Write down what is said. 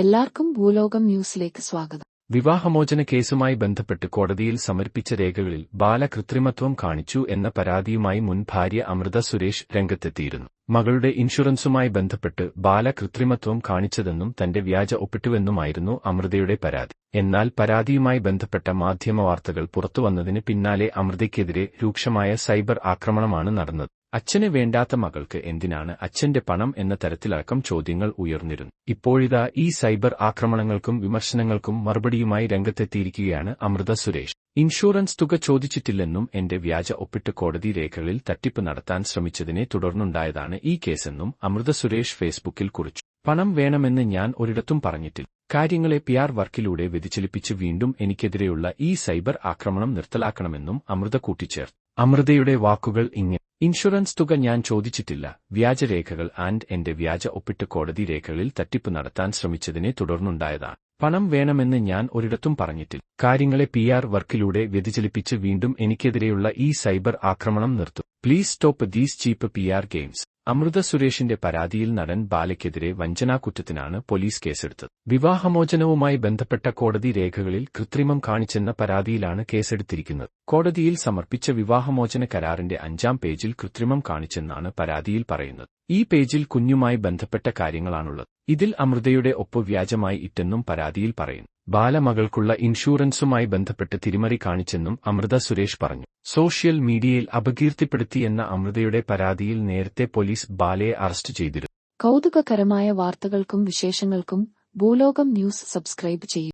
എല്ലാവർക്കും ഭൂലോകം ന്യൂസിലേക്ക് സ്വാഗതം. വിവാഹമോചന കേസുമായി ബന്ധപ്പെട്ട് കോടതിയിൽ സമർപ്പിച്ച രേഖകളിൽ ബാലകൃത്രിമത്വം കാണിച്ചു എന്ന പരാതിയുമായി മുൻ ഭാര്യ അമൃത സുരേഷ് രംഗത്തെത്തിയിരുന്നു. മകളുടെ ഇൻഷുറൻസുമായി ബന്ധപ്പെട്ട് ബാലകൃത്രിമത്വം കാണിച്ചതെന്നും തന്റെ വ്യാജ ഒപ്പിട്ടുവെന്നുമായിരുന്നു അമൃതയുടെ പരാതി. എന്നാൽ പരാതിയുമായി ബന്ധപ്പെട്ട മാധ്യമവാർത്തകൾ പുറത്തുവന്നതിന് പിന്നാലെ അമൃതയ്ക്കെതിരെ രൂക്ഷമായ സൈബർ ആക്രമണമാണ് നടന്നത്. അച്ഛന് വേണ്ടാത്ത മകൾക്ക് എന്തിനാണ് അച്ഛന്റെ പണം എന്ന തരത്തിലടക്കം ചോദ്യങ്ങൾ ഉയർന്നിരുന്നു. ഇപ്പോഴിതാ ഈ സൈബർ ആക്രമണങ്ങൾക്കും വിമർശനങ്ങൾക്കും മറുപടിയുമായി രംഗത്തെത്തിയിരിക്കുകയാണ് അമൃത സുരേഷ്. ഇൻഷുറൻസ് തുക ചോദിച്ചിട്ടില്ലെന്നും എന്റെ വ്യാജ ഒപ്പിട്ട് കോടതി രേഖകളിൽ തട്ടിപ്പ് നടത്താൻ ശ്രമിച്ചതിനെ തുടർന്നുണ്ടായതാണ് ഈ കേസെന്നും അമൃത സുരേഷ് ഫേസ്ബുക്കിൽ കുറിച്ചു. പണം വേണമെന്ന് ഞാൻ ഒരിടത്തും പറഞ്ഞിട്ടില്ല. കാര്യങ്ങളെ പി ആർ വർക്കിലൂടെ വ്യതിചലിപ്പിച്ച് വീണ്ടും എനിക്കെതിരെയുള്ള ഈ സൈബർ ആക്രമണം നിർത്തലാക്കണമെന്നും അമൃത കൂട്ടിച്ചേർത്തു. അമൃതയുടെ വാക്കുകൾ ഇങ്ങനെ. ഇൻഷുറൻസ് തുക ഞാൻ ചോദിച്ചിട്ടില്ല. വ്യാജരേഖകൾ ആൻഡ് എന്റെ വ്യാജ ഒപ്പിട്ട് കോടതി രേഖകളിൽ തട്ടിപ്പ് നടത്താൻ ശ്രമിച്ചതിനെ തുടർന്നുണ്ടായതാണ്. പണം വേണമെന്ന് ഞാൻ ഒരിടത്തും പറഞ്ഞിട്ടില്ല. കാര്യങ്ങളെ പി ആർ വർക്കിലൂടെ വ്യതിചലിപ്പിച്ച് വീണ്ടും എനിക്കെതിരെയുള്ള ഈ സൈബർ ആക്രമണം നിർത്തും. Please stop these cheap P R games Amritha സുരേഷിന്റെ പരാതിയിൽ നടൻ ബാലയ്ക്കെതിരെ വഞ്ചനാകുറ്റത്തിനാണ് പോലീസ് കേസെടുത്തത്. വിവാഹമോചനവുമായി ബന്ധപ്പെട്ട കോടതി രേഖകളിൽ കൃത്രിമം കാണിച്ചെന്ന പരാതിയിലാണ് കേസെടുത്തിരിക്കുന്നത്. കോടതിയിൽ സമർപ്പിച്ച വിവാഹമോചന കരാറിന്റെ അഞ്ചാം പേജിൽ കൃത്രിമം കാണിച്ചെന്നാണ് പരാതിയിൽ പറയുന്നത്. ഈ പേജിൽ കുഞ്ഞുമായി ബന്ധപ്പെട്ട കാര്യങ്ങളാണുള്ളത്. ഇതിൽ അമൃതയുടെ ഒപ്പ് വ്യാജമായി ഇട്ടെന്നും പരാതിയിൽ പറയുന്നു ബാലമകൾക്കുള്ള ഇൻഷുറൻസുമായി ബന്ധപ്പെട്ട് തിരിമറി കാണിച്ചെന്നും അമൃത സുരേഷ് പറഞ്ഞു. സോഷ്യൽ മീഡിയയിൽ അപകീർത്തിപ്പെടുത്തിയെന്ന അമൃതയുടെ പരാതിയിൽ നേരത്തെ പോലീസ് ബാലയെ അറസ്റ്റ് ചെയ്തിരുന്നു. കൗതുകകരമായ വാർത്തകൾക്കും വിശേഷങ്ങൾക്കും ഭൂലോകം ന്യൂസ് സബ്സ്ക്രൈബ് ചെയ്യൂ.